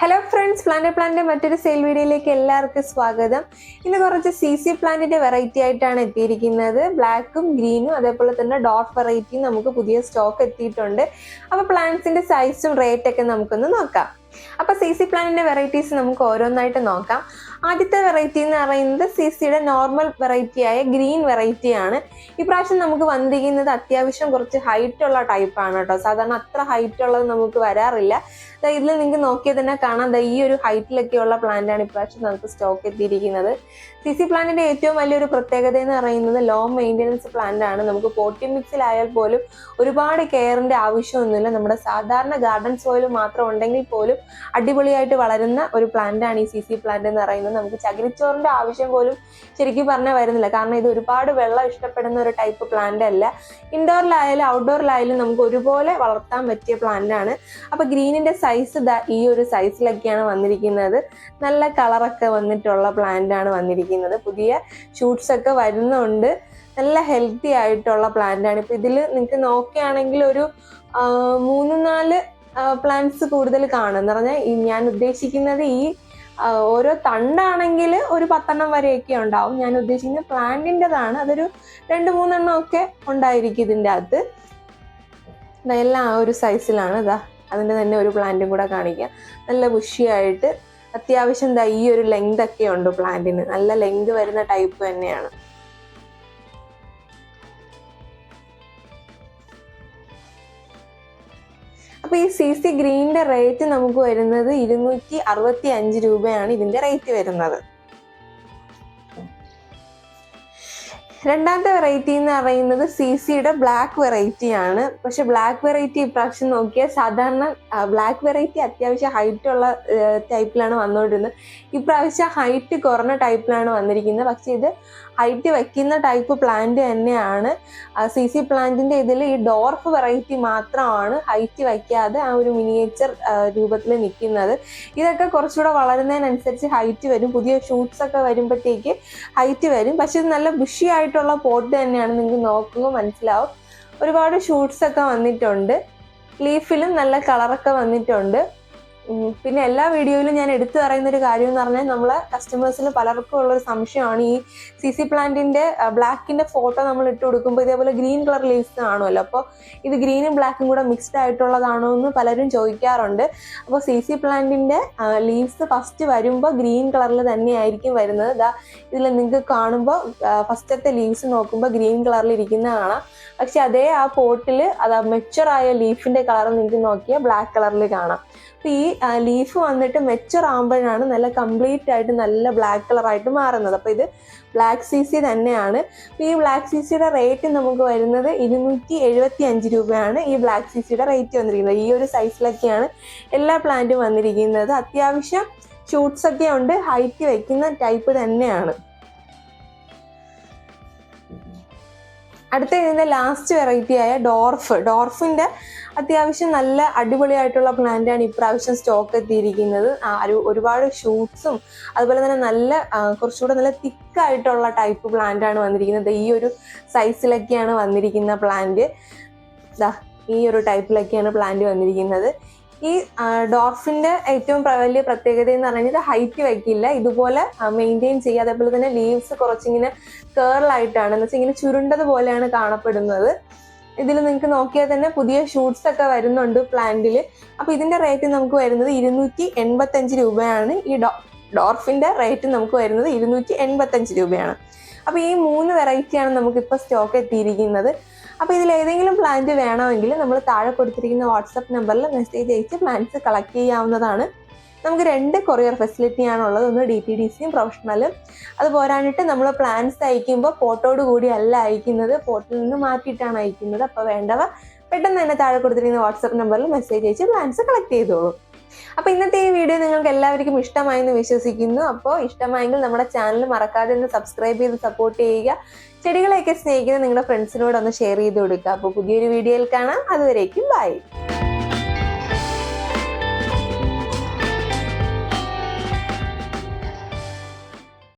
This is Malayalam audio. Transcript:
ഹലോ ഫ്രണ്ട്സ് പ്ലാന്റ് പ്ലാന്റ് മറ്റൊരു സെയിൽ വീഡിയോയിലേക്ക് എല്ലാവർക്കും സ്വാഗതം. ഇന്ന് കുറച്ച് സി സി പ്ലാന്റിന്റെ വെറൈറ്റി ആയിട്ടാണ് എത്തിയിരിക്കുന്നത്. ബ്ലാക്കും ഗ്രീനും അതേപോലെ തന്നെ ഡോട്ട് വെറൈറ്റിയും നമുക്ക് പുതിയ സ്റ്റോക്ക് എത്തിയിട്ടുണ്ട്. അപ്പോൾ പ്ലാന്റ്സിന്റെ സൈസും റേറ്റൊക്കെ നമുക്കൊന്ന് നോക്കാം. അപ്പോൾ സി സി പ്ലാന്റിന്റെ വെറൈറ്റീസ് നമുക്ക് ഓരോന്നായിട്ട് നോക്കാം. ആദ്യത്തെ വെറൈറ്റി എന്ന് പറയുന്നത് സി സിയുടെ നോർമൽ വെറൈറ്റി ആയ ഗ്രീൻ വെറൈറ്റി ആണ്. ഇപ്രാവശ്യം നമുക്ക് വന്നിരിക്കുന്നത് അത്യാവശ്യം കുറച്ച് ഹൈറ്റ് ഉള്ള ടൈപ്പാണ് കേട്ടോ. സാധാരണ അത്ര ഹൈറ്റ് ഉള്ളത് നമുക്ക് വരാറില്ല. ഇതിൽ നിങ്ങൾക്ക് നോക്കിയാൽ തന്നെ കാണാം. ഈ ഒരു ഹൈറ്റിലൊക്കെയുള്ള പ്ലാന്റ് ആണ് ഇപ്രാവശ്യം നമുക്ക് സ്റ്റോക്ക് എത്തിയിരിക്കുന്നത്. സി സി പ്ലാന്റിന്റെ ഏറ്റവും വലിയൊരു പ്രത്യേകത എന്ന് പറയുന്നത് ലോ മെയിന്റനൻസ് പ്ലാന്റ് ആണ്. നമുക്ക് പോട്ടി മിക്സിലായാൽ പോലും ഒരുപാട് കെയറിന്റെ ആവശ്യമൊന്നുമില്ല. നമ്മുടെ സാധാരണ ഗാർഡൻ സോയിൽ മാത്രം ഉണ്ടെങ്കിൽ പോലും അടിപൊളിയായിട്ട് വളരുന്ന ഒരു പ്ലാന്റ് ആണ് ഈ സി സി പ്ലാന്റ് എന്ന് പറയുന്നത്. നമുക്ക് ചകിരിച്ചോറിന്റെ ആവശ്യം പോലും ശരിക്കും പറഞ്ഞാൽ വരുന്നില്ല. കാരണം ഇത് ഒരുപാട് വെള്ളം ഇഷ്ടപ്പെടുന്ന ഒരു ടൈപ്പ് പ്ലാന്റ് അല്ല. ഇൻഡോറിലായാലും ഔട്ട്ഡോറിലായാലും നമുക്ക് ഒരുപോലെ വളർത്താൻ പറ്റിയ പ്ലാന്റ് ആണ്. അപ്പൊ ഗ്രീനിന്റെ സൈസ് ഈ ഒരു സൈസിലൊക്കെയാണ് വന്നിരിക്കുന്നത്. നല്ല കളറൊക്കെ വന്നിട്ടുള്ള പ്ലാന്റ് ആണ് വന്നിരിക്കുന്നത്. പുതിയ ഷൂട്ട്സ് ഒക്കെ വരുന്നുണ്ട്. നല്ല ഹെൽത്തി ആയിട്ടുള്ള പ്ലാന്റ് ആണ്. ഇപ്പൊ ഇതിൽ നിങ്ങൾക്ക് നോക്കുകയാണെങ്കിൽ ഒരു മൂന്ന് നാല് പ്ലാന്റ്സ് കൂടുതൽ കാണും. എന്ന് പറഞ്ഞാൽ ഞാൻ ഉദ്ദേശിക്കുന്നത് ഈ ഓരോ തണ്ടാണെങ്കിൽ ഒരു പത്തെണ്ണം വരെയൊക്കെ ഉണ്ടാവും. ഞാൻ ഉദ്ദേശിക്കുന്നത് പ്ലാന്റിന്റെതാണ് അതൊരു രണ്ട് മൂന്നെണ്ണം ഒക്കെ ഉണ്ടായിരിക്കും ഇതിന്റെ അകത്ത്. എല്ലാം ആ ഒരു സൈസിലാണ് ഇതാ അതിന്റെ തന്നെ ഒരു പ്ലാന്റും കൂടെ കാണിക്കാം. നല്ല ബുഷിയായിട്ട് അത്യാവശ്യം ദാ ഈ ഒരു ലെങ്ത് ഒക്കെ ഉണ്ട് പ്ലാന്റിന് നല്ല ലെങ്ത് വരുന്ന ടൈപ്പ് തന്നെയാണ്. അപ്പൊ ഈ സി സി ഗ്രീനിന്റെ റേറ്റ് നമുക്ക് വരുന്നത് ഇരുന്നൂറ്റി അറുപത്തി അഞ്ച് രൂപയാണ് ഇതിന്റെ റേറ്റ് വരുന്നത്. രണ്ടാമത്തെ വെറൈറ്റി എന്ന് പറയുന്നത് സി സിയുടെ ബ്ലാക്ക് വെറൈറ്റി ആണ്. പക്ഷെ ബ്ലാക്ക് വെറൈറ്റി ഇപ്രാവശ്യം നോക്കിയാൽ സാധാരണ ബ്ലാക്ക് വെറൈറ്റി അത്യാവശ്യം ഹൈറ്റ് ഉള്ള ടൈപ്പിലാണ് വന്നുകൊണ്ടിരുന്നത്. ഇപ്രാവശ്യം ഹൈറ്റ് കുറഞ്ഞ ടൈപ്പിലാണ് വന്നിരിക്കുന്നത്. പക്ഷെ ഇത് ഹൈറ്റ് വെക്കുന്ന ടൈപ്പ് പ്ലാന്റ് തന്നെയാണ്. സി സി പ്ലാന്റിന്റെ ഇതിൽ ഈ ഡോർഫ് വെറൈറ്റി മാത്രമാണ് ഹൈറ്റ് വയ്ക്കാതെ ആ ഒരു മിനിയേച്ചർ രൂപത്തിൽ നിൽക്കുന്നത്. ഇതൊക്കെ കുറച്ചുകൂടെ വളരുന്നതിനനുസരിച്ച് ഹൈറ്റ് വരും. പുതിയ ഷൂട്ട്സ് ഒക്കെ വരുമ്പോഴത്തേക്ക് ഹൈറ്റ് വരും. പക്ഷെ ഇത് നല്ല ബുഷി ആയിട്ടുള്ള പോട്ട് തന്നെയാണ് നിങ്ങൾക്ക് നോക്കുക മനസ്സിലാവും. ഒരുപാട് ഷൂട്ട്സ് ഒക്കെ വന്നിട്ടുണ്ട്. ലീഫിലും നല്ല കളറൊക്കെ വന്നിട്ടുണ്ട്. പിന്നെ എല്ലാ വീഡിയോയിലും ഞാൻ എടുത്തു പറയുന്ന ഒരു കാര്യം എന്ന് പറഞ്ഞാൽ നമ്മളെ കസ്റ്റമേഴ്സിന് പലർക്കും ഉള്ള ഒരു സംശയമാണ്. ഈ സി സി പ്ലാന്റിന്റെ ബ്ലാക്കിന്റെ ഫോട്ടോ നമ്മൾ ഇട്ട് കൊടുക്കുമ്പോൾ ഇതേപോലെ ഗ്രീൻ കളർ ലീവ്സ് കാണുമല്ലോ. അപ്പോൾ ഇത് ഗ്രീനും ബ്ലാക്കും കൂടെ മിക്സ്ഡ് ആയിട്ടുള്ളതാണോ എന്ന് പലരും ചോദിക്കാറുണ്ട്. അപ്പോൾ സി സി പ്ലാന്റിന്റെ ലീവ്സ് ഫസ്റ്റ് വരുമ്പോൾ ഗ്രീൻ കളറിൽ തന്നെയായിരിക്കും വരുന്നത്. ഇതാ ഇതിൽ നിങ്ങൾക്ക് കാണുമ്പോൾ ഫസ്റ്റത്തെ ലീവ്സ് നോക്കുമ്പോൾ ഗ്രീൻ കളറിൽ ഇരിക്കുന്ന കാണാം. പക്ഷെ അതേ ആ പോട്ടിൽ അതാ മെച്ചുറായ ലീഫിന്റെ കളർ നിങ്ങൾക്ക് നോക്കിയാൽ ബ്ലാക്ക് കളറിൽ കാണാം. ഈ ലീഫ് വന്നിട്ട് മെച്ചർ ആകുമ്പോഴാണ് നല്ല കംപ്ലീറ്റ് ആയിട്ട് നല്ല ബ്ലാക്ക് കളറായിട്ട് മാറുന്നത്. അപ്പോൾ ഇത് ബ്ലാക്ക് സി സി തന്നെയാണ്. ഈ ബ്ലാക്ക് സി സിയുടെ റേറ്റ് നമുക്ക് വരുന്നത് ഇരുന്നൂറ്റി എഴുപത്തി അഞ്ച് രൂപയാണ് ഈ ബ്ലാക്ക് സി സിയുടെ റേറ്റ് വന്നിരിക്കുന്നത്. ഈ ഒരു സൈസിലൊക്കെയാണ് എല്ലാ പ്ലാന്റും വന്നിരിക്കുന്നത്. അത്യാവശ്യം ഷൂട്ട്സൊക്കെ ഉണ്ട്. ഹൈറ്റ് വയ്ക്കുന്ന ടൈപ്പ് തന്നെയാണ്. അടുത്ത ഇതിന്റെ ലാസ്റ്റ് വെറൈറ്റി ആയ ഡോർഫ്. ഡോർഫിന്റെ അത്യാവശ്യം നല്ല അടിപൊളിയായിട്ടുള്ള പ്ലാന്റ് ആണ് ഇപ്രാവശ്യം സ്റ്റോക്ക് എത്തിയിരിക്കുന്നത്. ഒരു ഒരുപാട് ഷൂട്ട്സും അതുപോലെ തന്നെ നല്ല കുറച്ചുകൂടെ നല്ല തിക്കായിട്ടുള്ള ടൈപ്പ് പ്ലാന്റ് ആണ് വന്നിരിക്കുന്നത്. ഈ ഒരു സൈസിലൊക്കെയാണ് വന്നിരിക്കുന്ന പ്ലാന്റ് ഈ ഒരു ടൈപ്പിലൊക്കെയാണ് പ്ലാന്റ് വന്നിരിക്കുന്നത്. ഈ ഡോർഫിന്റെ ഏറ്റവും വലിയ പ്രത്യേകത എന്ന് പറഞ്ഞാൽ ഹൈറ്റ് വയ്ക്കില്ല ഇതുപോലെ മെയിന്റെയിൻ ചെയ്യുക അതേപോലെ തന്നെ ലീവ്സ് കുറച്ചിങ്ങനെ കേറലായിട്ടാണ് എന്ന് വെച്ചാൽ ഇങ്ങനെ ചുരുണ്ടത് പോലെയാണ് കാണപ്പെടുന്നത്. ഇതിൽ നിങ്ങൾക്ക് നോക്കിയാൽ തന്നെ പുതിയ ഷൂട്ട്സ് ഒക്കെ വരുന്നുണ്ട് പ്ലാന്റിൽ അപ്പോൾ ഇതിന്റെ റേറ്റ് നമുക്ക് വരുന്നത് ഇരുന്നൂറ്റി എൺപത്തഞ്ച് രൂപയാണ്. ഈ ഡോ ഡോർഫിന്റെ റേറ്റ് നമുക്ക് വരുന്നത് ഇരുന്നൂറ്റി എൺപത്തഞ്ച് രൂപയാണ്. അപ്പോൾ ഈ മൂന്ന് വെറൈറ്റിയാണ് നമുക്ക് ഇപ്പോൾ സ്റ്റോക്ക് എത്തിയിരിക്കുന്നത്. അപ്പോൾ ഇതിൽ ഏതെങ്കിലും പ്ലാന്റ് വേണമെങ്കിൽ നമ്മൾ താഴെ കൊടുത്തിരിക്കുന്ന വാട്സപ്പ് നമ്പറിൽ മെസ്സേജ് അയച്ച് പ്ലാന്റ്സ് കളക്ട് ചെയ്യാവുന്നതാണ്. നമുക്ക് രണ്ട് കൊറിയർ ഫെസിലിറ്റിയാണ് ഉള്ളത് ഒന്ന് ഡി ടി ഡി സിയും പ്രൊഫഷണലും അത് പോരാഞ്ഞിട്ട് നമ്മൾ പ്ലാൻസ് അയക്കുമ്പോൾ പോട്ടോട് കൂടി അല്ല അയക്കുന്നത്. പോട്ടിൽ നിന്ന് മാറ്റിയിട്ടാണ് അയക്കുന്നത്. അപ്പോൾ വേണ്ടവ പെട്ടെന്ന് തന്നെ താഴെ കൊടുത്തിരിക്കുന്ന വാട്സപ്പ് നമ്പറിൽ മെസ്സേജ് അയച്ച് പ്ലാൻസ് കളക്ട് ചെയ്തോളൂ. അപ്പോൾ ഇന്നത്തെ ഈ വീഡിയോ നിങ്ങൾക്ക് എല്ലാവർക്കും ഇഷ്ടമായെന്ന് വിശ്വസിക്കുന്നു. അപ്പോൾ ഇഷ്ടമായെങ്കിൽ നമ്മുടെ ചാനൽ മറക്കാതെ ഒന്ന് സബ്സ്ക്രൈബ് ചെയ്ത് സപ്പോർട്ട് ചെയ്യുക. ചെടികളെയൊക്കെ സ്നേഹിക്കുന്ന നിങ്ങളുടെ ഫ്രണ്ട്സിനോട് ഒന്ന് ഷെയർ ചെയ്ത് കൊടുക്കുക. അപ്പോൾ പുതിയൊരു വീഡിയോയിൽ കാണാം. അതുവരേക്കും ബൈ